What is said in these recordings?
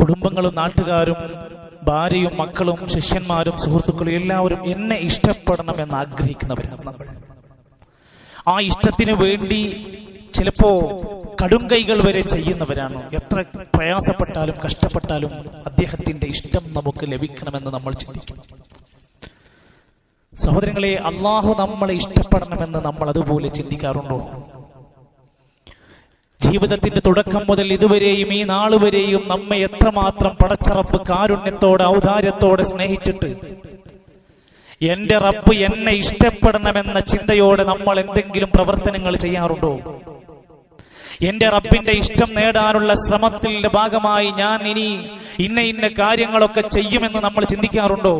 കുടുംബങ്ങളും നാട്ടുകാരും ഭാര്യയും മക്കളും ശിഷ്യന്മാരും സുഹൃത്തുക്കളും എല്ലാവരും എന്നെ ഇഷ്ടപ്പെടണമെന്ന് ആഗ്രഹിക്കുന്നവരാണ് നമ്മൾ. ആ ഇഷ്ടത്തിന് വേണ്ടി ചിലപ്പോ കടും കൈകൾ വരെ ചെയ്യുന്നവരാണ്. എത്ര പ്രയാസപ്പെട്ടാലും കഷ്ടപ്പെട്ടാലും അദ്ദേഹത്തിന്റെ ഇഷ്ടം നമുക്ക് ലഭിക്കണമെന്ന് നമ്മൾ ചിന്തിക്കും. സഹോദരങ്ങളെ അള്ളാഹു നമ്മളെ ഇഷ്ടപ്പെടണമെന്ന് നമ്മൾ അതുപോലെ ചിന്തിക്കാറുണ്ടോ? ജീവിതത്തിന്റെ തുടക്കം മുതൽ ഇതുവരെയും ഈ നാളുവരെയും നമ്മെ എത്രമാത്രം പടച്ചറപ്പ് കാരുണ്യത്തോടെ ഔദാര്യത്തോടെ സ്നേഹിച്ചിട്ട് എന്റെ റബ്ബ് എന്നെ ഇഷ്ടപ്പെടണമെന്ന ചിന്തയോടെ നമ്മൾ എന്തെങ്കിലും പ്രവർത്തനങ്ങൾ ചെയ്യാറുണ്ടോ? എന്റെ റബ്ബിന്റെ ഇഷ്ടം നേടാനുള്ള ശ്രമത്തിന്റെ ഭാഗമായി ഞാൻ ഇനി ഇന്ന ഇന്ന കാര്യങ്ങളൊക്കെ ചെയ്യുമെന്ന് നമ്മൾ ചിന്തിക്കാറുണ്ടോ?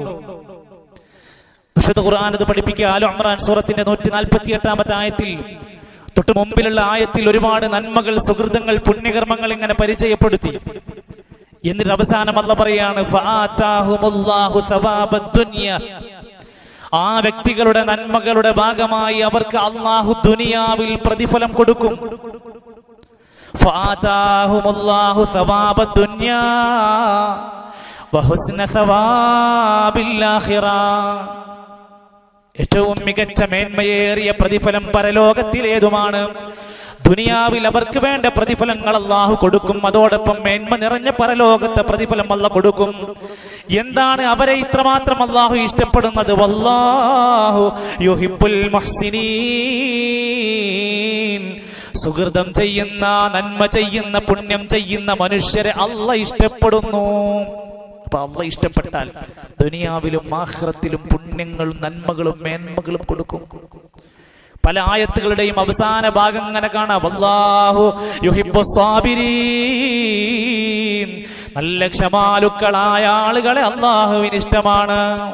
വിശുദ്ധ ഖുർആൻ അത് പഠിപ്പിക്കുക. ആലോ അമ്രാൻ സൂറത്തിന്റെ നൂറ്റി നാൽപ്പത്തി എട്ടാമത്തെ ആയത്തിൽ തൊട്ട് മുമ്പിലുള്ള ആയത്തിൽ ഒരുപാട് നന്മകൾ സുഹൃതങ്ങൾ പുണ്യകർമ്മങ്ങൾ ഇങ്ങനെ പരിചയപ്പെടുത്തി. എന്നിട്ട് അവസാനം അല്ല പറയാണ്. ആ വ്യക്തികളുടെ നന്മകളുടെ ഭാഗമായി അവർക്ക് അള്ളാഹു ദുനിയാവിൽ പ്രതിഫലം കൊടുക്കും. ദുനിയ ഏറ്റവും മികച്ച മേന്മയേറിയ പ്രതിഫലം പരലോകത്തിലേതുമാണ്. ദുനിയാവിൽ അവർക്ക് വേണ്ട പ്രതിഫലങ്ങൾ അള്ളാഹു കൊടുക്കും. അതോടൊപ്പം മേന്മ നിറഞ്ഞ പരലോകത്തെ പ്രതിഫലം അല്ല കൊടുക്കും. എന്താണ് അവരെ ഇത്രമാത്രം അള്ളാഹു ഇഷ്ടപ്പെടുന്നത്? വല്ലാഹു മുഹ്സിനീൻ. സുഹൃതം ചെയ്യുന്ന നന്മ ചെയ്യുന്ന പുണ്യം ചെയ്യുന്ന മനുഷ്യരെ അല്ല ഇഷ്ടപ്പെടുന്നു. അപ്പൊ അള്ള ഇഷ്ടപ്പെട്ടാൽ ദുനിയാവിലും ആഹ്റത്തിലും പുണ്യങ്ങളും നന്മകളും മേന്മകളും കൊടുക്കും. പല ആയത്തുകളുടെയും അവസാന ഭാഗം അങ്ങനെ കാണാം. സ്വാബിരീൻ നല്ല ക്ഷമാലുക്കളായ ആളുകളെ അള്ളാഹുവിന് ഇഷ്ടമാണ്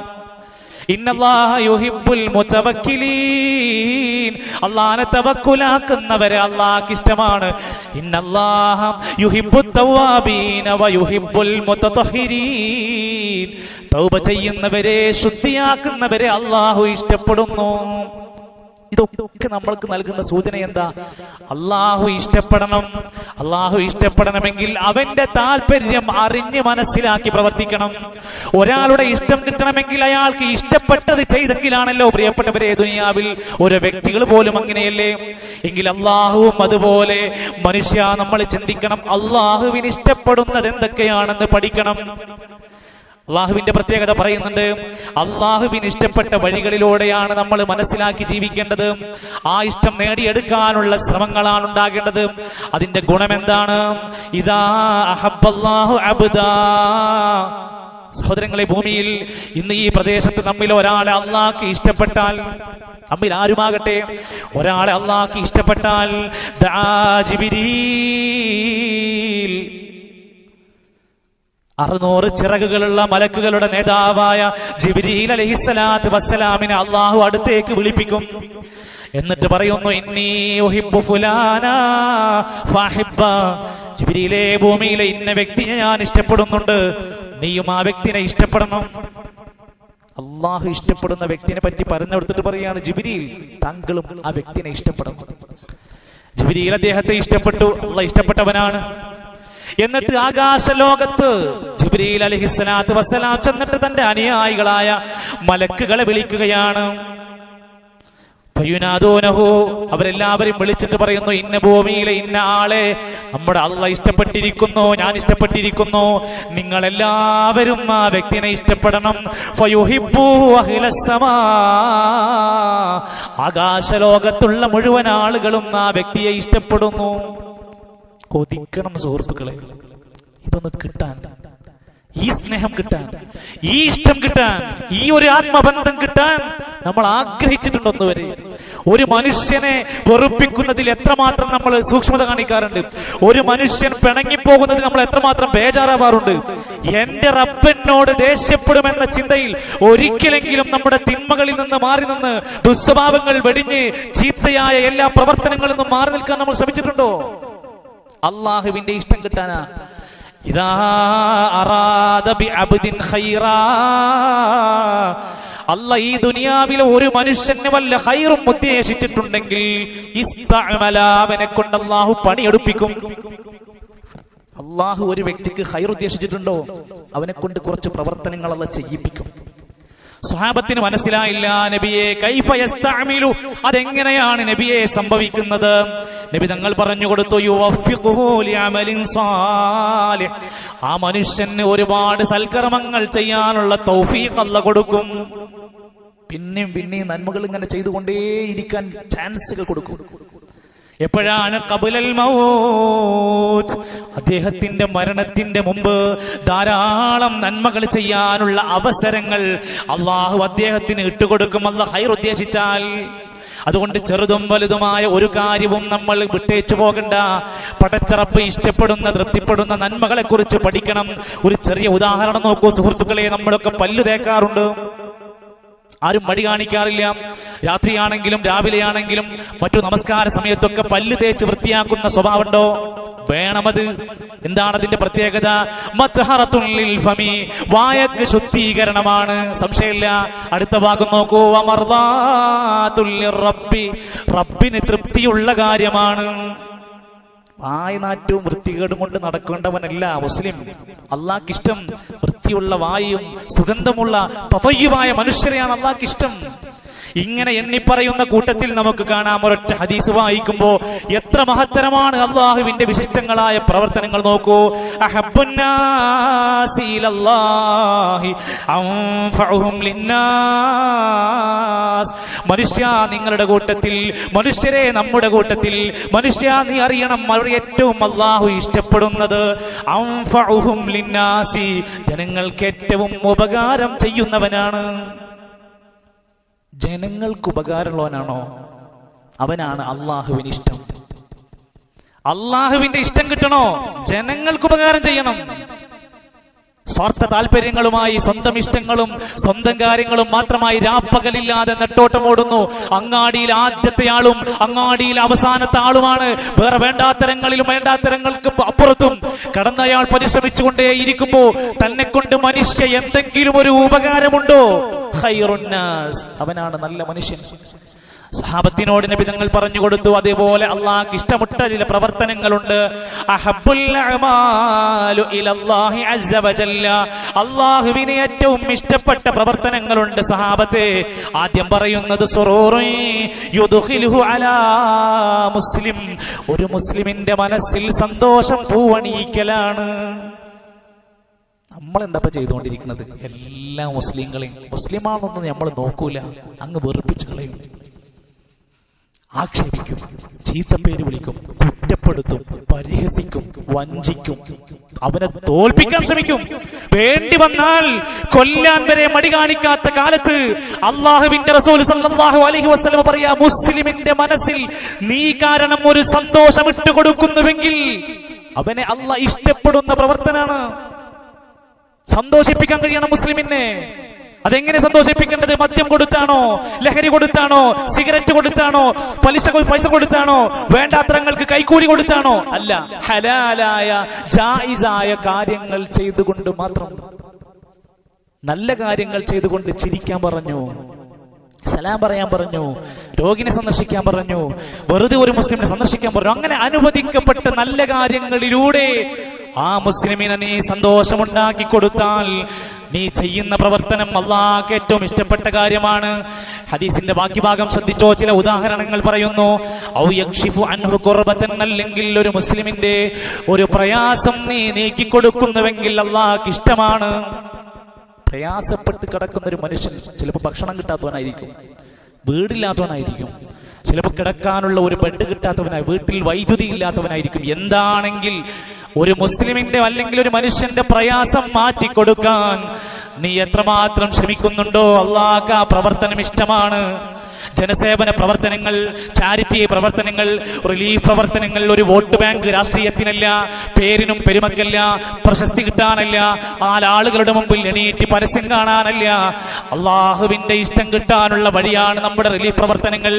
അള്ളാഹനെ തവക്കുലാക്കുന്നവരെ അള്ളാഹ് ഇഷ്ടമാണ്. തൗബ ചെയ്യുന്നവരെ ശുദ്ധിയാക്കുന്നവരെ അള്ളാഹു ഇഷ്ടപ്പെടുന്നു. ഇതൊക്കെ നമ്മൾക്ക് നൽകുന്ന സൂചന എന്താ? അള്ളാഹു ഇഷ്ടപ്പെടണം. അള്ളാഹു ഇഷ്ടപ്പെടണമെങ്കിൽ അവന്റെ താല്പര്യം അറിഞ്ഞ് മനസ്സിലാക്കി പ്രവർത്തിക്കണം. ഒരാളുടെ ഇഷ്ടം കിട്ടണമെങ്കിൽ അയാൾക്ക് ഇഷ്ടപ്പെട്ടത് ചെയ്തെങ്കിലാണല്ലോ പ്രിയപ്പെട്ടവരെ ദുനിയാവിൽ ഓരോ വ്യക്തികൾ പോലും അങ്ങനെയല്ലേ? എങ്കിൽ അള്ളാഹുവും അതുപോലെ. മനുഷ്യ നമ്മൾ ചിന്തിക്കണം അള്ളാഹുവിന് ഇഷ്ടപ്പെടുന്നത് എന്തൊക്കെയാണെന്ന് പഠിക്കണം. അള്ളാഹുവിന്റെ പ്രത്യേകത പറയുന്നുണ്ട്. അള്ളാഹുവിന് ഇഷ്ടപ്പെട്ട വഴികളിലൂടെയാണ് നമ്മൾ മനസ്സിലാക്കി ജീവിക്കേണ്ടത്. ആ ഇഷ്ടം നേടിയെടുക്കാനുള്ള ശ്രമങ്ങളാണ് ഉണ്ടാകേണ്ടത്. അതിന്റെ ഗുണം എന്താണ് ഇതാ സഹോദരങ്ങളെ ഭൂമിയിൽ ഇന്ന് ഈ പ്രദേശത്ത് നമ്മിൽ ഒരാളെ അള്ളാഹ്ക്ക് ഇഷ്ടപ്പെട്ടാൽ നമ്മിൽ ആരുമാകട്ടെ? ഒരാളെ അള്ളാഹ്ക്ക് ഇഷ്ടപ്പെട്ടാൽ ദാ അറുന്നൂറ് ചിറകുകളുള്ള മലക്കുകളുടെ നേതാവായ ജിബിരിയിൽ അലഹിസ്സലാത്ത് വസ്സലാമിനെ അള്ളാഹു അടുത്തേക്ക് വിളിപ്പിക്കും. എന്നിട്ട് പറയുന്നു ഇന്നീ ഫുലാന ജിബിരിയിലെ ഭൂമിയിലെ ഇന്ന വ്യക്തിയെ ഞാൻ ഇഷ്ടപ്പെടുന്നുണ്ട്. നീയും ആ വ്യക്തിനെ ഇഷ്ടപ്പെടണം. അള്ളാഹു ഇഷ്ടപ്പെടുന്ന വ്യക്തിനെ പറ്റി പറഞ്ഞെടുത്തിട്ട് പറയാണ് ജിബിരിയിൽ താങ്കളും ആ വ്യക്തിനെ ഇഷ്ടപ്പെടണം. ജിബിരിയിൽ അദ്ദേഹത്തെ ഇഷ്ടപ്പെട്ടു. അള്ള ഇഷ്ടപ്പെട്ടവനാണ്. എന്നിട്ട് ആകാശ ആകാശലോകത്ത് ജിബ്രീൽ അലഹിസ്സലാത്ത് വസ്സലാം ചെന്നിട്ട് തന്റെ അനുയായികളായ മലക്കുകളെ വിളിക്കുകയാണ്. അവരെല്ലാവരും വിളിച്ചിട്ട് പറയുന്നു ഇന്ന ഭൂമിയിലെ ഇന്ന ആളെ നമ്മുടെ അള്ള ഇഷ്ടപ്പെട്ടിരിക്കുന്നു ഞാൻ ഇഷ്ടപ്പെട്ടിരിക്കുന്നു. നിങ്ങൾ എല്ലാവരും ആ വ്യക്തിനെ ഇഷ്ടപ്പെടണം. ആകാശലോകത്തുള്ള മുഴുവൻ ആളുകളും ആ വ്യക്തിയെ ഇഷ്ടപ്പെടുന്നു. കൊതിക്കണം സുഹൃത്തുക്കളെ. ഇതൊന്ന് കിട്ടാൻ ഈ സ്നേഹം കിട്ടാൻ ഈ ഇഷ്ടം കിട്ടാൻ ഈ ഒരു ആത്മബന്ധം കിട്ടാൻ നമ്മൾ ആഗ്രഹിച്ചിട്ടുണ്ടൊന്ന് വരെ ഒരു മനുഷ്യനെ വെറുപ്പിക്കുന്നതിൽ എത്രമാത്രം നമ്മൾ സൂക്ഷ്മത കാണിക്കാറുണ്ട്. ഒരു മനുഷ്യൻ പിണങ്ങിപ്പോകുന്നതിൽ നമ്മൾ എത്രമാത്രം ബേജാറാവാറുണ്ട്. എന്റെ റബ്ബനോട് ദേഷ്യപ്പെടുമെന്ന ചിന്തയിൽ ഒരിക്കലെങ്കിലും നമ്മുടെ തിന്മകളിൽ നിന്ന് മാറി നിന്ന് ദുസ്വഭാവങ്ങൾ വെടിഞ്ഞ് ചീത്തയായ എല്ലാ പ്രവർത്തനങ്ങളിൽ നിന്നും മാറി നിൽക്കാൻ നമ്മൾ ശ്രമിച്ചിട്ടുണ്ടോ? അള്ളാഹുവിന്റെ ഇഷ്ടം കിട്ടാനാ? ഇതാ അറാദ ബി അബ്ദിൻ ഖൈറാ. അല്ല ഈ ദുനിയാവിലെ ഒരു മനുഷ്യന് വല്ല ഹൈറും ഉദ്ദേശിച്ചിട്ടുണ്ടെങ്കിൽ അവനെ കൊണ്ട് അള്ളാഹു പണിയെടുപ്പിക്കും. അള്ളാഹു ഒരു വ്യക്തിക്ക് ഹൈർ ഉദ്ദേശിച്ചിട്ടുണ്ടോ? അവനെ കൊണ്ട് കുറച്ച് പ്രവർത്തനങ്ങളല്ല ചെയ്യിപ്പിക്കും. സ്വഹാബത്തിന് മനസ്സിലായില്ല നബിയെ കൈഫ യസ്തഅമിലു? അതെങ്ങനെയാണ് നബിയെ സംഭവിക്കുന്നത്? നബി തങ്ങൾ പറഞ്ഞു കൊടുത്തു ആ മനുഷ്യന് ഒരുപാട് സൽക്കർമ്മങ്ങൾ ചെയ്യാനുള്ള തൗഫീഖ് അല്ല കൊടുക്കും. പിന്നെയും പിന്നെയും നന്മകൾ ഇങ്ങനെ ചെയ്തുകൊണ്ടേയിരിക്കാൻ ചാൻസുകൾ കൊടുക്കും. എപ്പോഴാണ് കബുലൽ മൗത്ത്? അദ്ദേഹത്തിന്റെ മരണത്തിന്റെ മുമ്പ് ധാരാളം നന്മകൾ ചെയ്യാനുള്ള അവസരങ്ങൾ അള്ളാഹു അദ്ദേഹത്തിന് ഇട്ടുകൊടുക്കും. അല്ല ഹൈർ ഉദ്ദേശിച്ചാൽ അതുകൊണ്ട് ചെറുതും വലുതുമായ ഒരു കാര്യവും നമ്മൾ വിട്ടേച്ചു പോകണ്ട. പടച്ചറപ്പ് ഇഷ്ടപ്പെടുന്ന തൃപ്തിപ്പെടുന്ന നന്മകളെ കുറിച്ച് പഠിക്കണം. ഒരു ചെറിയ ഉദാഹരണം നോക്കൂ. സുഹൃത്തുക്കളെ നമ്മളൊക്കെ പല്ലു തേക്കാറുണ്ട്. ആരും മടി കാണിക്കാറില്ല. രാത്രിയാണെങ്കിലും രാവിലെയാണെങ്കിലും മറ്റു നമസ്കാര സമയത്തൊക്കെ പല്ല് തേച്ച് വൃത്തിയാക്കുന്ന സ്വഭാവമുണ്ടോ? വേണമത്. എന്താണ് അതിന്റെ പ്രത്യേകത വായക്ക് ശുദ്ധീകരണമാണ്. സംശയമില്ല. അടുത്ത ഭാഗം നോക്കൂ. റബ്ബി റബ്ബിന് തൃപ്തിയുള്ള കാര്യമാണ്. വായനാറ്റവും വൃത്തികേടും കൊണ്ട് നടക്കേണ്ടവനല്ല മുസ്ലിം. അള്ളാഹ്ക്കിഷ്ടം വൃത്തിയുള്ള വായും സുഗന്ധമുള്ള തതയ്യുമായ മനുഷ്യരെയാണ് അള്ളാഹ്ക്കിഷ്ടം ഇങ്ങനെ എണ്ണിപ്പറയുന്ന കൂട്ടത്തിൽ നമുക്ക് കാണാം. ഒരൊറ്റ ഹദീസ് വായിക്കുമ്പോ എത്ര മഹത്തരമാണ് അള്ളാഹുവിന്റെ വിശിഷ്ടങ്ങളായ പ്രവർത്തനങ്ങൾ നോക്കൂ. മനുഷ്യ നിങ്ങളുടെ കൂട്ടത്തിൽ മനുഷ്യരെ നമ്മുടെ കൂട്ടത്തിൽ മനുഷ്യ നീ അറിയണം അവർ ഏറ്റവും അള്ളാഹു ഇഷ്ടപ്പെടുന്നത്. ജനങ്ങൾക്ക് ഏറ്റവും ഉപകാരം ചെയ്യുന്നവനാണ്. ജനങ്ങൾക്ക് ഉപകാരമുള്ളവനാണോ? അവനാണ് അള്ളാഹുവിന് ഇഷ്ടം. അള്ളാഹുവിന്റെ ഇഷ്ടം കിട്ടണോ? ജനങ്ങൾക്ക് ഉപകാരം ചെയ്യണം. സ്വാർത്ഥ താല്പര്യങ്ങളുമായി സ്വന്തം ഇഷ്ടങ്ങളും സ്വന്തം കാര്യങ്ങളും മാത്രമായി രാപ്പകലില്ലാതെ നെട്ടോട്ടമോടുന്നു. അങ്ങാടിയിൽ ആദ്യത്തെ ആളും അങ്ങാടിയിൽ അവസാനത്തെ ആളുമാണ്. വേറെ വേണ്ടാത്തരങ്ങളിലും വേണ്ടാത്തരങ്ങൾക്ക് അപ്പുറത്തും കടന്നയാൾ പരിശ്രമിച്ചുകൊണ്ടേ ഇരിക്കുമ്പോ തന്നെ കൊണ്ട് മനുഷ്യ എന്തെങ്കിലും ഒരു ഉപകാരമുണ്ടോ? അവനാണ് നല്ല മനുഷ്യൻ. സഹാബത്തിനോട് നബി തങ്ങൾ പറഞ്ഞു കൊടുത്തു അതേപോലെ അള്ളാഹ്ക്ക് ഇഷ്ടമുട്ട ചില പ്രവർത്തനങ്ങളുണ്ട്. അള്ളാഹുവിന് ഏറ്റവും ഇഷ്ടപ്പെട്ട പ്രവർത്തനങ്ങളുണ്ട് സഹാബത്തെ. ആദ്യം പറയുന്നത് മുസ്ലിം. ഒരു മുസ്ലിമിന്റെ മനസ്സിൽ സന്തോഷം പൂവണിയിക്കലാണ്. നമ്മൾ എന്താ ചെയ്തുകൊണ്ടിരിക്കുന്നത്? എല്ലാ മുസ്ലിങ്ങളെയും. മുസ്ലിമാണെന്നൊന്നും നമ്മൾ നോക്കൂല. അങ്ങ് വെറുപ്പിച്ചു കളയും. ആക്ഷേപിക്കും ചീത്തപ്പേര് വിളിക്കും കുറ്റപ്പെടുത്തും പരിഹസിക്കും വഞ്ചിക്കും അവനെ തോൽപ്പിക്കാൻ ശ്രമിക്കും. വേണ്ടി വന്നാൽ കൊല്ലാൻ വരെ മടി കാണിക്കാത്ത കാലത്ത് അള്ളാഹുവിന്റെ റസൂൽ സല്ലല്ലാഹു അലൈഹി വസല്ലം പറയാ മുസ്ലിമിന്റെ മനസ്സിൽ നീ കാരണം ഒരു സന്തോഷം ഇട്ട് കൊടുക്കുന്നുവെങ്കിൽ അവനെ അള്ളാഹ് ഇഷ്ടപ്പെടുന്ന പ്രവർത്തനാണ്. സന്തോഷിപ്പിക്കാൻ കഴിയണം മുസ്ലിമിനെ. അതെങ്ങനെ സന്തോഷിപ്പിക്കേണ്ടത്? മദ്യം കൊടുത്താണോ? ലഹരി കൊടുത്താണോ? സിഗരറ്റ് കൊടുത്താണോ? പലിശ പൈസ കൊടുത്താണോ? വേണ്ടാത്തരങ്ങൾക്ക് കൈക്കൂലി കൊടുത്താണോ? അല്ല. ഹലാലായ ജായിസായ കാര്യങ്ങൾ ചെയ്തുകൊണ്ട് മാത്രം. നല്ല കാര്യങ്ങൾ ചെയ്തുകൊണ്ട് ചിരിക്കാൻ പറഞ്ഞു. സലാം പറയാൻ പറഞ്ഞു. രോഗിനെ സന്ദർശിക്കാൻ പറഞ്ഞു. വെറുതെ ഒരു മുസ്ലിമിനെ സന്ദർശിക്കാൻ പറഞ്ഞു. അങ്ങനെ അനുവദിക്കപ്പെട്ട നല്ല കാര്യങ്ങളിലൂടെ ആ മുസ്ലിമിനെ നീ സന്തോഷമുണ്ടാക്കി കൊടുത്താൽ നീ ചെയ്യുന്ന പ്രവർത്തനം അള്ളാഹ്ക്ക് ഏറ്റവും ഇഷ്ടപ്പെട്ട കാര്യമാണ്. ഹദീസിന്റെ ബാക്കി ഭാഗം ശ്രദ്ധിച്ചോ ചില ഉദാഹരണങ്ങൾ പറയുന്നു. അല്ലെങ്കിൽ ഒരു മുസ്ലിമിന്റെ ഒരു പ്രയാസം നീ നീക്കി കൊടുക്കുന്നുവെങ്കിൽ അള്ളാഹ്ക്ക് ഇഷ്ടമാണ്. പ്രയാസപ്പെട്ട് കിടക്കുന്ന ഒരു മനുഷ്യൻ ചിലപ്പോൾ ഭക്ഷണം കിട്ടാത്തവനായിരിക്കും. വീടില്ലാത്തവനായിരിക്കും. ചിലപ്പോൾ കിടക്കാനുള്ള ഒരു ബെഡ് കിട്ടാത്തവനായി വീട്ടിൽ വൈദ്യുതി ഇല്ലാത്തവനായിരിക്കും. എന്താണെങ്കിൽ ഒരു മുസ്ലിമിന്റെ അല്ലെങ്കിൽ ഒരു മനുഷ്യന്റെ പ്രയാസം മാറ്റിക്കൊടുക്കാൻ നീ എത്രമാത്രം ശ്രമിക്കുന്നുണ്ടോ? അള്ളാഹ് ആ പ്രവർത്തനം ഇഷ്ടമാണ്. ജനസേവന പ്രവർത്തനങ്ങൾ ചാരിറ്റി പ്രവർത്തനങ്ങൾ റിലീഫ് പ്രവർത്തനങ്ങൾ ഒരു വോട്ട് ബാങ്ക് രാഷ്ട്രീയത്തിനല്ല പേരിനും പെരുമക്കല്ല പ്രശസ്തി കിട്ടാനല്ല ആളുകളുടെ മുമ്പിൽ എണീറ്റ് പരസ്യം കാണാനല്ല. അള്ളാഹുവിന്റെ ഇഷ്ടം കിട്ടാനുള്ള വഴിയാണ് നമ്മുടെ റിലീഫ് പ്രവർത്തനങ്ങൾ.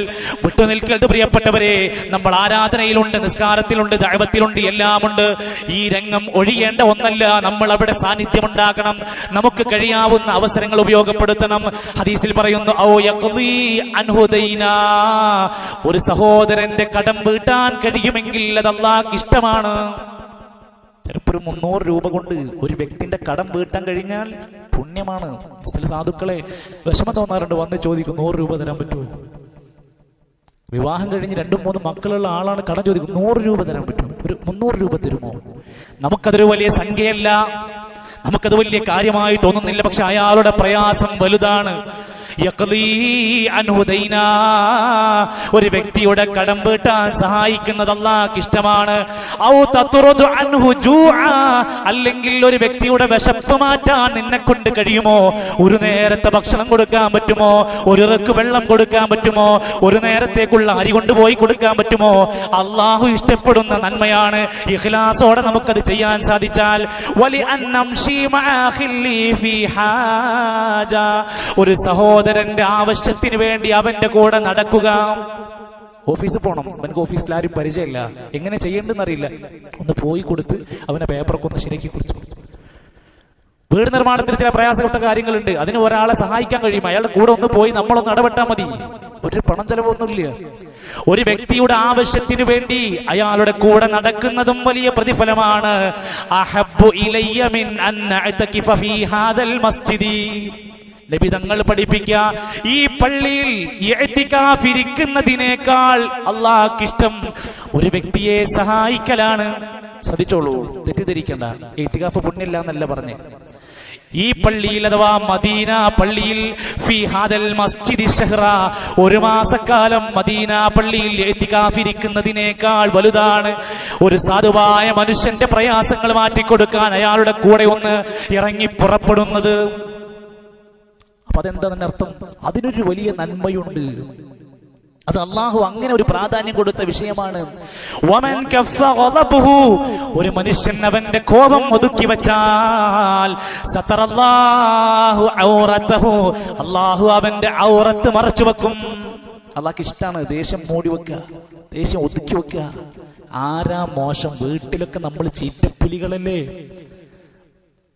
വിട്ടുനിൽക്കരുത് പ്രിയപ്പെട്ടവരെ നമ്മൾ ആരാധനയിലുണ്ട് നിസ്കാരത്തിലുണ്ട് ദൈവത്തിലുണ്ട് എല്ലാമുണ്ട്. ഈ രംഗം ഒഴിയേണ്ട ഒന്നല്ല നമ്മൾ അവിടെ സാന്നിധ്യം ഉണ്ടാക്കണം നമുക്ക് കഴിയാവുന്ന അവസരങ്ങൾ ഉപയോഗപ്പെടുത്തണം. ഹദീസിൽ പറയുന്നു. ഒരു സഹോദരന്റെ കടം വീട്ടാൻ കഴിയുമെങ്കിൽ അത് അള്ളാഹ് ഇഷ്ടമാണ്. ചിലപ്പോൾ ഒരു മുന്നൂറ് രൂപ കൊണ്ട് ഒരു വ്യക്തിന്റെ കടം വീട്ടാൻ കഴിഞ്ഞാൽ പുണ്യമാണ്. ചില സാധുക്കളെ വിഷമം തോന്നാറുണ്ട് വന്ന് ചോദിക്കും നൂറ് രൂപ തരാൻ പറ്റുമോ? വിവാഹം കഴിഞ്ഞ് രണ്ടും മൂന്നും മക്കളുള്ള ആളാണ് കടം ചോദിക്കും നൂറ് രൂപ തരാൻ പറ്റും ഒരു മുന്നൂറ് രൂപ തരുമോ? നമുക്കതൊരു വലിയ സംഖ്യയല്ല. നമുക്കത് വലിയ കാര്യമായി തോന്നുന്നില്ല പക്ഷെ അയാളുടെ പ്രയാസം വലുതാണ്. ഒരു വ്യക്തിയുടെ കടം വീട്ടാൻ സഹായിക്കുന്നത് അള്ളാഹ്ക്ക് ഇഷ്ടമാണ്. അല്ലെങ്കിൽ ഒരു വ്യക്തിയുടെ വിശപ്പ് മാറ്റാൻ നിന്നെ കൊണ്ട് കഴിയുമോ? ഒരു നേരത്തെ ഭക്ഷണം കൊടുക്കാൻ പറ്റുമോ? ഒരു ഇറക്ക് വെള്ളം കൊടുക്കാൻ പറ്റുമോ? ഒരു നേരത്തേക്കുള്ള അരി കൊണ്ടുപോയി കൊടുക്കാൻ പറ്റുമോ? അള്ളാഹു ഇഷ്ടപ്പെടുന്ന നന്മയാണ് ഇഖ്ലാസോടെ നമുക്കത് ചെയ്യാൻ സാധിച്ചാൽ. വലി ഒരു. ഒരു സഹോദരന്റെ ആവശ്യത്തിന് വേണ്ടി അവന്റെ കൂടെ നടക്കുക. ഓഫീസിൽ പോകണം അവനക്ക് ഓഫീസിൽ ആരും പരിചയമില്ല. എങ്ങനെ ചെയ്യേണ്ടെന്ന് അറിയില്ല ഒന്ന് പോയി കൊടുത്ത് അവനെ പേപ്പറൊക്കെ ഒന്ന് ശരിയാക്കി കൊടുത്തു. വീട് നിർമ്മാണത്തിൽ ചില പ്രയാസപ്പെട്ട കാര്യങ്ങളുണ്ട്. അതിന് ഒരാളെ സഹായിക്കാൻ കഴിയും. അയാളുടെ കൂടെ ഒന്ന് പോയി നമ്മളൊന്ന് ഇടപെട്ടാൽ മതി. ഒരു പണം ചെലവൊന്നുമില്ല. ഒരു വ്യക്തിയുടെ ആവശ്യത്തിന് വേണ്ടി അയാളുടെ കൂടെ നടക്കുന്നതും വലിയ പ്രതിഫലമാണ്. അഹബ്ബു മിൻ അൻ ഫീ ഹാദൽ മസ്ജിദി. നബി പഠിപ്പിക്ക ഈ പള്ളിയിൽ ഇരിക്കുന്നതിനേക്കാൾ അള്ളാഹ്ക്കിഷ്ടം ഒരു വ്യക്തിയെ സഹായിക്കലാണ്. ശ്രദ്ധിച്ചോളൂ തെറ്റിദ്ധരിക്കണ്ട. എത്തികാഫ് പുണ്യല്ല എന്നല്ല പറഞ്ഞു. ഈ പള്ളിയിൽ അഥവാ മദീന പള്ളിയിൽ ഫിഹാദൽ മസ്ജിദ് ഷഹ്റ ഒരു മാസക്കാലം മദീന പള്ളിയിൽ എത്തിക്കാഫിരിക്കുന്നതിനേക്കാൾ വലുതാണ്. ഒരു സാധുവായ മനുഷ്യന്റെ പ്രയാസങ്ങൾ മാറ്റിക്കൊടുക്കാൻ അയാളുടെ കൂടെ ഒന്ന് ഇറങ്ങി പുറപ്പെടുന്നത് അപ്പൊ അർത്ഥം? അതിനൊരു വലിയ നന്മയുണ്ട്. അത് അള്ളാഹു അങ്ങനെ ഒരു പ്രാധാന്യം കൊടുത്ത വിഷയമാണ്. ഒരു മനുഷ്യൻ അവന്റെ കോപം ഒതുക്കി വച്ചാൽ. അള്ളാഹു അവന്റെ ഔറത്ത് മറച്ചു വെക്കും. അള്ളാഹ്ക്ക് ഇഷ്ടമാണ് ദേഷ്യം മൂടി വെക്കുക ദേഷ്യം ഒതുക്കി വെക്കുക. ആരാ മോശം? വീട്ടിലൊക്കെ നമ്മൾ ചീറ്റപ്പുലികളല്ലേ?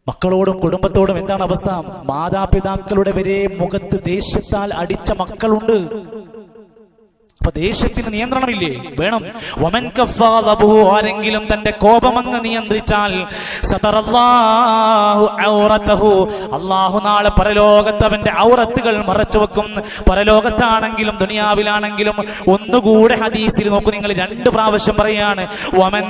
മക്കളോടും കുടുംബത്തോടും എന്താണ് അവസ്ഥ? മാതാപിതാക്കളുടെ വരെ മുഖത്ത് ദേഷ്യത്താൽ അടിച്ച മക്കളുണ്ട്. അപ്പൊ ദേഷ്യത്തിന് നിയന്ത്രണമില്ലേ? വേണം. വമൻ ആരെങ്കിലും തന്റെ കോപമങ്ങ് നിയന്ത്രിച്ചാൽ അല്ലാഹു നാളെ പരലോകത്ത് അവന്റെ ഔറത്തുകൾ മറച്ചു വെക്കും. പരലോകത്താണെങ്കിലും ദുനിയാവിലാണെങ്കിലും ഒന്നുകൂടെ ഹദീസിൽ നോക്കൂ. നിങ്ങൾ രണ്ട് പ്രാവശ്യം പറയാണ് വമൻ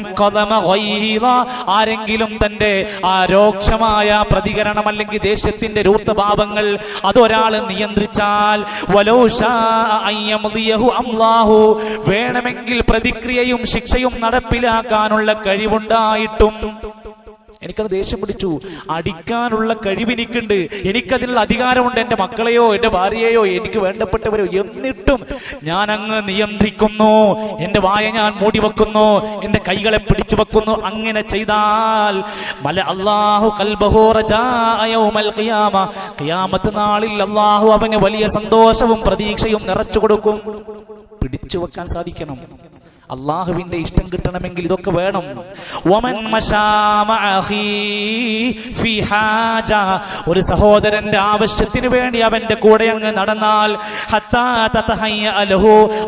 ആരെങ്കിലും തന്റെ ആ രോക്ഷമായ പ്രതികരണം അല്ലെങ്കിൽ ദേഷ്യത്തിന്റെ രൂർത്തഭാവങ്ങൾ അതൊരാൾ നിയന്ത്രിച്ചാൽ വലൗ ശാ അൻ അല്ലാഹു വേണമെങ്കിൽ പ്രതിക്രിയയും ശിക്ഷയും നടപ്പിലാക്കാനുള്ള കഴിവുണ്ടായിട്ടും എനിക്കത് ദേഷ്യം പിടിച്ചു. അടിക്കാനുള്ള കഴിവ് എനിക്കുണ്ട്. എനിക്കതിനുള്ള അധികാരമുണ്ട് എന്റെ മക്കളെയോ എന്റെ ഭാര്യയോ എനിക്ക് വേണ്ടപ്പെട്ടവരോ എന്നിട്ടും ഞാൻ അങ്ങ് നിയന്ത്രിക്കുന്നു. എന്റെ വായ ഞാൻ മൂടി വെക്കുന്നു. എന്റെ കൈകളെ പിടിച്ചു വെക്കുന്നു. അങ്ങനെ ചെയ്താൽ അള്ളാഹു ഖിയാമത്ത് നാളിൽ അള്ളാഹു അവന് വലിയ സന്തോഷവും പ്രതീക്ഷയും നിറച്ചു കൊടുക്കും. പിടിച്ചു വെക്കാൻ സാധിക്കണം. അള്ളാഹുവിന്റെ ഇഷ്ടം കിട്ടണമെങ്കിൽ ഇതൊക്കെ വേണം. ഒരു സഹോദരന്റെ ആവശ്യത്തിന് വേണ്ടി അവന്റെ കൂടെ അങ്ങ് നടന്നാൽ.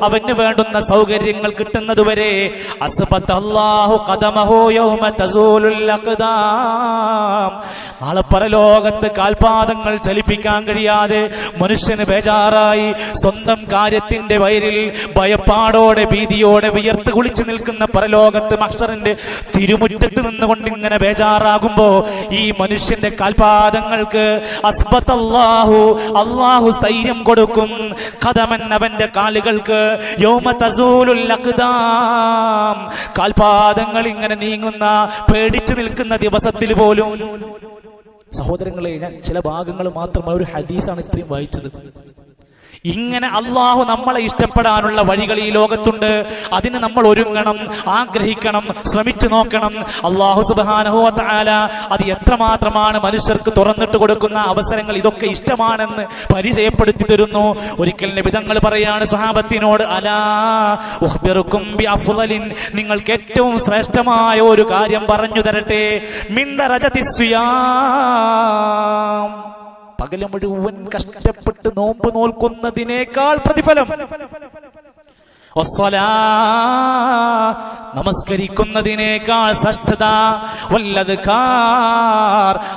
അവന് വേണ്ടുന്ന സൗകര്യങ്ങൾ കിട്ടുന്നതുവരെ. നാളെ പരലോകത്ത് കാൽപാദങ്ങൾ ചലിപ്പിക്കാൻ കഴിയാതെ മനുഷ്യന് ബേജാറായി സ്വന്തം കാര്യത്തിന്റെ വയറിൽ ഭയപ്പാടോടെ ഭീതിയോടെ വിയർത്ത് കുളിച്ചു നിൽക്കുന്ന പരലോകത്ത് മക്ഷറിന്റെ തിരുമുറ്റത്ത് നിന്നുകൊണ്ട് ഇങ്ങനെ ബേജാറാകുമ്പോ ഈ മനുഷ്യന്റെ കാൽപാദങ്ങൾക്ക് അസ്ബത്ത് അല്ലാഹു അള്ളാഹു സ്ഥൈര്യം കൊടുക്കും. കഥമൻ അവന്റെ കാലുകൾക്ക്. കാൽപാദങ്ങൾ ഇങ്ങനെ നീങ്ങുന്ന പേടിച്ചു നിൽക്കുന്ന ദിവസത്തിൽ പോലും. സഹോദരങ്ങളെ ഞാൻ ചില ഭാഗങ്ങൾ മാത്രം ഒരു ഹദീസാണ് ഇത്രയും വായിച്ചത്. ഇങ്ങനെ അള്ളാഹു നമ്മളെ ഇഷ്ടപ്പെടാനുള്ള വഴികൾ ഈ ലോകത്തുണ്ട്. അതിന് നമ്മൾ ഒരുങ്ങണം ആഗ്രഹിക്കണം ശ്രമിച്ചു നോക്കണം. അള്ളാഹു സുബാനഹുല അത് എത്രമാത്രമാണ് മനുഷ്യർക്ക് തുറന്നിട്ട് കൊടുക്കുന്ന അവസരങ്ങൾ ഇതൊക്കെ ഇഷ്ടമാണെന്ന് പരിചയപ്പെടുത്തി തരുന്നു. ഒരിക്കൽ നിബിതങ്ങൾ പറയാണ് സഹാബത്തിനോട് അലാ നിങ്ങൾക്ക് ഏറ്റവും ശ്രേഷ്ഠമായ ഒരു കാര്യം പറഞ്ഞു തരട്ടെ. മിന്ദറജതി സിയാം പകൽ മുഴുവൻ കഷ്ടപ്പെട്ട് നോമ്പ് നോൽക്കുന്നതിനേക്കാൾ പ്രതിഫലം. നമസ്കരിക്കുന്നതിനേക്കാൾ ശ്രേഷ്ഠത.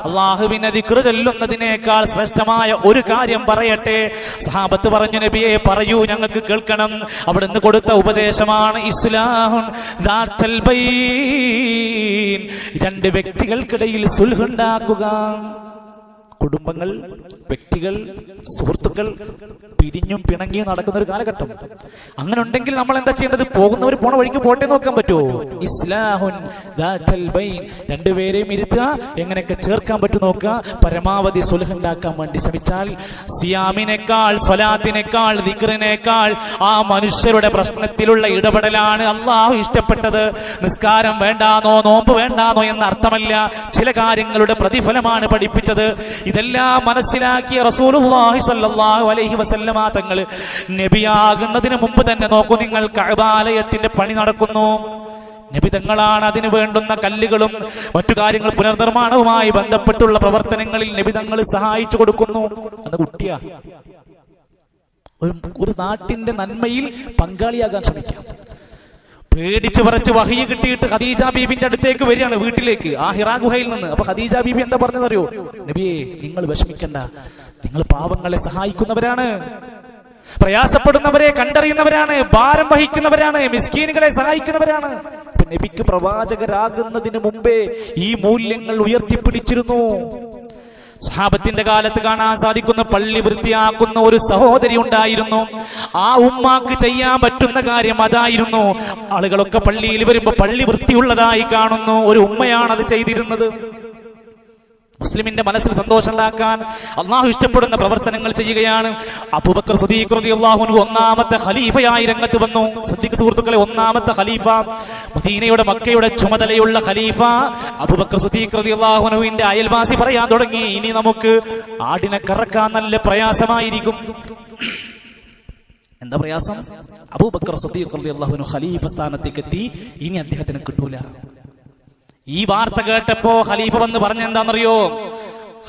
അള്ളാഹുവിനെ ദിക്റ് ചൊല്ലുന്നതിനേക്കാൾ ശ്രേഷ്ഠമായ ഒരു കാര്യം പറയട്ടെ. സഹാബത്ത് പറഞ്ഞു നബിയെ പറയൂ ഞങ്ങൾക്ക് കേൾക്കണം. അവിടുന്ന് കൊടുത്ത ഉപദേശമാണ് ഇസ്ലാഹുൻ രണ്ട് വ്യക്തികൾക്കിടയിൽ സുൽഹുണ്ടാക്കുക. കുടുംബങ്ങൾ വ്യക്തികൾ സുഹൃത്തുക്കൾ പിരിഞ്ഞും പിണങ്ങിയും നടക്കുന്ന ഒരു കാലഘട്ടം. അങ്ങനെ ഉണ്ടെങ്കിൽ നമ്മൾ എന്താ ചെയ്യേണ്ടത്? പോകുന്നവർ പോണ വഴിക്ക് പോട്ടെ നോക്കാൻ പറ്റുമോ? ഇസ്ലാഹുൻ. രണ്ടുപേരെയും ഇരുത്തുക എങ്ങനെയൊക്കെ ചേർക്കാൻ പറ്റും നോക്കുക. പരമാവധി സുലഹുണ്ടാക്കാൻ വേണ്ടി ശ്രമിച്ചാൽ സിയാമിനേക്കാൾ സ്വലാത്തിനേക്കാൾ ദിക്റിനേക്കാൾ ആ മനുഷ്യരുടെ പ്രശ്നത്തിലുള്ള ഇടപെടലാണ് അള്ളാഹു ഇഷ്ടപ്പെട്ടത്. നിസ്കാരം വേണ്ടാന്നോ നോമ്പ് വേണ്ടാന്നോ എന്ന അർത്ഥമല്ല ചില കാര്യങ്ങളുടെ പ്രതിഫലമാണ് പഠിപ്പിച്ചത്. ഇതെല്ലാം മനസ്സിലാക്കിയ റസൂലുള്ളാഹി സ്വല്ലല്ലാഹു അലൈഹി വസല്ലമ തങ്ങൾ നബിയാകുന്നതിന് മുമ്പ് തന്നെ നോക്കൂ നിങ്ങൾ കഅബാലയത്തിന്റെ പണി നടക്കുന്നു. നബി തങ്ങളാണ് അതിന് വേണ്ടുന്ന കല്ലുകളും മറ്റു കാര്യങ്ങൾ പുനർനിർമ്മാണവുമായി ബന്ധപ്പെട്ടുള്ള പ്രവർത്തനങ്ങളിൽ നബി തങ്ങൾ സഹായിച്ചു കൊടുക്കുന്നു. അത് കുട്ടിയ. ഒരു നാട്ടിന്റെ നന്മയിൽ പങ്കാളിയാകാൻ ശ്രമിക്കാം. പേടിച്ച് പറച്ച് വഹിയ കിട്ടിയിട്ട് ഖദീജ ബീബിന്റെ അടുത്തേക്ക് വരികയാണ് വീട്ടിലേക്ക്. ആ ഹിറാ ഗുഹയിൽ നിന്ന്. അപ്പൊ ഖദീജ ബീബി എന്താ പറഞ്ഞതറിയോ? നബിയെ നിങ്ങൾ വിഷമിക്കണ്ട. നിങ്ങൾ പാവങ്ങളെ സഹായിക്കുന്നവരാണ്. പ്രയാസപ്പെടുന്നവരെ കണ്ടറിയുന്നവരാണ്. ഭാരം വഹിക്കുന്നവരാണ്. മിസ്കീനുകളെ സഹായിക്കുന്നവരാണ്. നബിക്ക് പ്രവാചകരാകുന്നതിന് മുമ്പേ ഈ മൂല്യങ്ങൾ ഉയർത്തിപ്പിടിച്ചിരുന്നു. സഹാബത്തിന്റെ കാലത്ത് കാണാൻ സാധിക്കുന്ന. പള്ളി വൃത്തിയാക്കുന്ന ഒരു സഹോദരി ഉണ്ടായിരുന്നു. ആ ഉമ്മാക്ക് ചെയ്യാൻ പറ്റുന്ന കാര്യം അതായിരുന്നു. ആളുകളൊക്കെ പള്ളിയിൽ വരുമ്പോ പള്ളി വൃത്തിയുള്ളതായി കാണുന്നു. ഒരു ഉമ്മയാണ് അത് ചെയ്തിരുന്നത്. മുസ്ലിമിന്റെ മനസ്സിൽ സന്തോഷമുണ്ടാക്കാൻ അള്ളാഹു ഇഷ്ടപ്പെടുന്ന പ്രവർത്തനങ്ങൾ ചെയ്യുകയാണ്. അബൂബക്കർ ഒന്നാമത്തെ ഖലീഫയായി രംഗത്ത് വന്നു. സുഹൃത്തുക്കളെ ഒന്നാമത്തെ ഖലീഫ. മദീനയുടെ മക്കയുടെ ചുമതലയുള്ള ഖലീഫ അബൂബക്കർ അയൽവാസി പറയാൻ തുടങ്ങി. ഇനി നമുക്ക് ആടിനെ കറക്കാൻ നല്ല പ്രയാസമായിരിക്കും. എന്താ പ്രയാസം? അബൂബക്കർ അൻഹു ഖലീഫ സ്ഥാനത്തേക്ക് എത്തി ഇനി അദ്ദേഹത്തിന് കിട്ടൂല. ഈ വാർത്ത കേട്ടപ്പോ ഖലീഫ വന്ന് പറഞ്ഞെന്താണെന്നറിയോ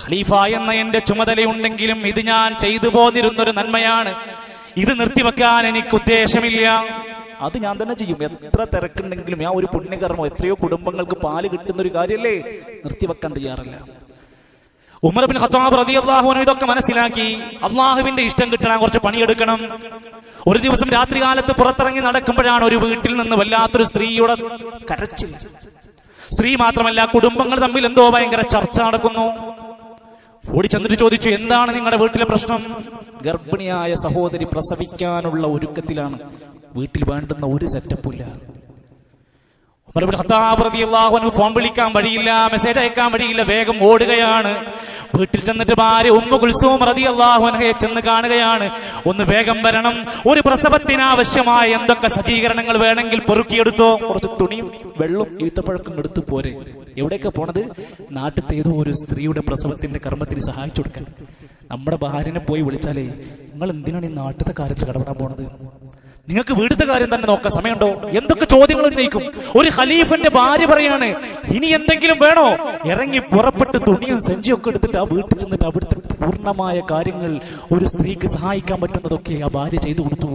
ഖലീഫ എന്ന എന്റെ ചുമതലയുണ്ടെങ്കിലും ഇത് ഞാൻ ചെയ്തു പോന്നിരുന്നൊരു നന്മയാണ്. ഇത് നിർത്തിവെക്കാൻ എനിക്ക് ഉദ്ദേശമില്ല. അത് ഞാൻ തന്നെ ചെയ്യും. എത്ര തിരക്കുണ്ടെങ്കിലും ഞാൻ ഒരു പുണ്യകർമ്മം എത്രയോ കുടുംബങ്ങൾക്ക് പാൽ കിട്ടുന്ന ഒരു കാര്യമല്ലേ നിർത്തിവെക്കാൻ തയ്യാറല്ല. ഉമർ ബിൻ ഖത്താബ് ഇതൊക്കെ മനസ്സിലാക്കി. അള്ളാഹുവിന്റെ ഇഷ്ടം കിട്ടണം കുറച്ച് പണിയെടുക്കണം. ഒരു ദിവസം രാത്രി കാലത്ത് പുറത്തിറങ്ങി നടക്കുമ്പോഴാണ് ഒരു വീട്ടിൽ നിന്ന് വല്ലാത്തൊരു സ്ത്രീയുടെ കരച്ചിൽ. സ്ത്രീ മാത്രമല്ല കുടുംബങ്ങൾ തമ്മിൽ എന്തോ ഭയങ്കര ചർച്ച നടക്കുന്നു. ഓടി ചെന്നിട്ട് ചോദിച്ചു എന്താണ് നിങ്ങളുടെ വീട്ടിലെ പ്രശ്നം? ഗർഭിണിയായ സഹോദരി പ്രസവിക്കാനുള്ള ഒരുക്കത്തിലാണ്. വീട്ടിൽ വേണ്ടുന്ന ഒരു സെറ്റപ്പില്ല ഫോൺ വിളിക്കാൻ വഴിയില്ല മെസ്സേജ് അയക്കാൻ വഴിയില്ല വേഗം ഓടുകയാണ്. വീട്ടിൽ ചെന്നിട്ട് ഭാര്യ ഉമ്മ കുൽസൂം റളിയല്ലാഹു അൻഹയെ ചെന്ന് കാണുകയാണ്. ഒന്ന് വേഗം വരണം. ഒരു പ്രസവത്തിനാവശ്യമായ എന്തൊക്കെ സജ്ജീകരണങ്ങൾ വേണമെങ്കിൽ പൊറുക്കിയെടുത്തോ. കുറച്ച് തുണിയും വെള്ളം ഈത്തപ്പഴക്കും എടുത്തു പോരെ. എവിടെയൊക്കെ പോണത്? നാട്ടിലത്തെ ഏതോ ഒരു സ്ത്രീയുടെ പ്രസവത്തിന്റെ കർമ്മത്തിന് സഹായിച്ചു കൊടുക്കാൻ. നമ്മുടെ ഭാര്യനെ പോയി വിളിച്ചാലേ നിങ്ങൾ എന്തിനാണ് ഈ നാട്ടിലത്തെ കാര്യത്തിൽ കടപെടാൻ പോണത്? നിങ്ങൾക്ക് വീടിന്റെ കാര്യം തന്നെ നോക്കാൻ സമയമുണ്ടോ? എന്തൊക്കെ ചോദ്യങ്ങൾ ഉന്നയിക്കും? ഒരു ഖലീഫന്റെ ഭാര്യ പറയാണ് ഇനി എന്തെങ്കിലും വേണോ? ഇറങ്ങി പുറപ്പെട്ട് തുണിയും സഞ്ചിയും ഒക്കെ എടുത്തിട്ട് ആ വീട്ടിൽ ചെന്നിട്ട് അവിടുത്തെ പൂർണമായ കാര്യങ്ങൾ ഒരു സ്ത്രീക്ക് സഹായിക്കാൻ പറ്റുന്നതൊക്കെ ആ ഭാര്യ ചെയ്തു കൊടുത്തു.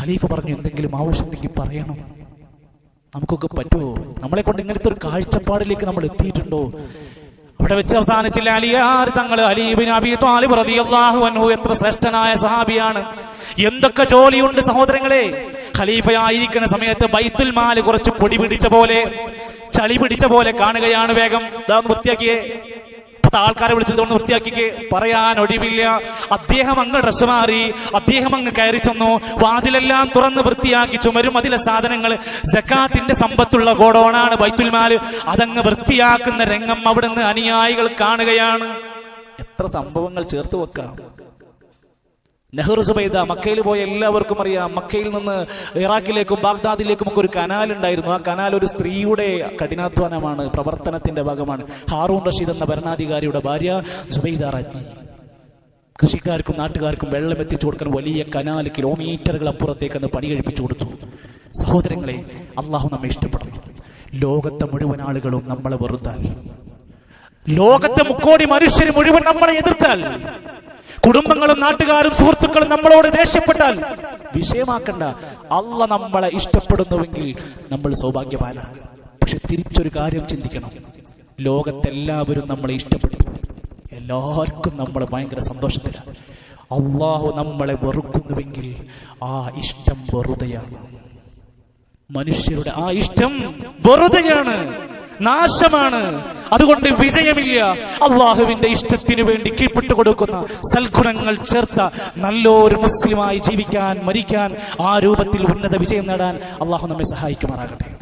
ഖലീഫ പറഞ്ഞു എന്തെങ്കിലും ആവശ്യമുണ്ടെങ്കിൽ പറയണം. നമുക്കൊക്കെ പറ്റുമോ നമ്മളെ കൊണ്ട് ഇങ്ങനത്തെ ഒരു കാഴ്ചപ്പാടിലേക്ക് നമ്മൾ എത്തിയിട്ടുണ്ടോ? അവിടെ വെച്ച് അവസാനിച്ചില്ല അലിയാർ തങ്ങൾ അലീബിൻ അബി താലിബ് റളിയല്ലാഹു അൻഹു എത്ര ശ്രേഷ്ഠനായ സഹാബിയാണ് എന്തൊക്കെ ജോലിയുണ്ട് സഹോദരങ്ങളെ? ഖലീഫയായിരിക്കുന്ന സമയത്ത് ബൈത്തുൽ മാൽ കുറച്ച് പൊടി പിടിച്ച പോലെ ചളി പിടിച്ച പോലെ കാണുകയാണ് വേഗം. വൃത്തിയാക്കിയേ. പത്ത് ആൾക്കാരെ വിളിച്ചിട്ട് വൃത്തിയാക്കിക്ക്. പറയാൻ ഒഴിവില്ല അദ്ദേഹം അങ്ങ് ഡ്രസ് മാറി അദ്ദേഹം അങ്ങ് കയറി ചെന്നു. വാതിലെല്ലാം തുറന്ന് വൃത്തിയാക്കി ചുമരും അതിലെ സാധനങ്ങൾ സക്കാത്തിന്റെ സമ്പത്തുള്ള ഗോഡോണാണ് ബൈത്തുൽമാൽ അതങ്ങ് വൃത്തിയാക്കുന്ന രംഗം അവിടുന്ന് അനുയായികൾ കാണുകയാണ്. എത്ര സംഭവങ്ങൾ ചേർത്ത് വെക്കാം. നെഹ്റു സുബൈദ മക്കയിൽ പോയ എല്ലാവർക്കും അറിയാം. മക്കയിൽ നിന്ന് ഇറാഖിലേക്കും ബാഗ്ദാദിലേക്കും ഒക്കെ ഒരു കനാൽ ഉണ്ടായിരുന്നു. ആ കനാൽ ഒരു സ്ത്രീയുടെ കഠിനാധ്വാനമാണ് പ്രവർത്തനത്തിന്റെ ഭാഗമാണ്. ഹാറൂൺ റഷീദ് എന്ന ഭരണാധികാരിയുടെ ഭാര്യ സുബൈദ റാജ്ഞി. കൃഷിക്കാർക്കും നാട്ടുകാർക്കും വെള്ളം എത്തിച്ചു കൊടുക്കാൻ വലിയ കനാൽ കിലോമീറ്ററുകൾ അപ്പുറത്തേക്ക് അന്ന് പണി കഴിപ്പിച്ചു കൊടുത്തു. സഹോദരങ്ങളെ അള്ളാഹു നമ്മെ ഇഷ്ടപ്പെടുന്നു. ലോകത്തെ മുഴുവൻ ആളുകളും നമ്മളെ വെറുത്താൽ ലോകത്തെ മുക്കോടി മനുഷ്യർ മുഴുവൻ നമ്മളെ എതിർത്താൽ കുടുംബങ്ങളും നാട്ടുകാരും സുഹൃത്തുക്കളും നമ്മളോട് ദേഷ്യപ്പെട്ടാൽ വിഷയമാക്കണ്ട. അല്ല നമ്മളെ ഇഷ്ടപ്പെടുന്നുവെങ്കിൽ നമ്മൾ സൗഭാഗ്യവാനാണ്. പക്ഷെ തിരിച്ചൊരു കാര്യം ചിന്തിക്കണം. ലോകത്തെല്ലാവരും നമ്മളെ ഇഷ്ടപ്പെട്ടു. എല്ലാവർക്കും നമ്മൾ ഭയങ്കര സന്തോഷത്തിലാണ് അള്ളാഹു നമ്മളെ വെറുക്കുന്നുവെങ്കിൽ ആ ഇഷ്ടം വെറുതെയാണ്. മനുഷ്യരുടെ ആ ഇഷ്ടം വെറുതെയാണ്. നാശമാണ്. അതുകൊണ്ട് വിജയമില്ല. അള്ളാഹുവിന്റെ ഇഷ്ടത്തിനു വേണ്ടി കീഴ്പ്പെട്ടു കൊടുക്കുന്ന സൽഗുണങ്ങൾ ചേർത്ത നല്ലൊരു മുസ്ലിമായി ജീവിക്കാൻ മരിക്കാൻ ആ രൂപത്തിൽ ഉന്നത വിജയം നേടാൻ അള്ളാഹു നമ്മെ സഹായിക്കുമാറാകട്ടെ.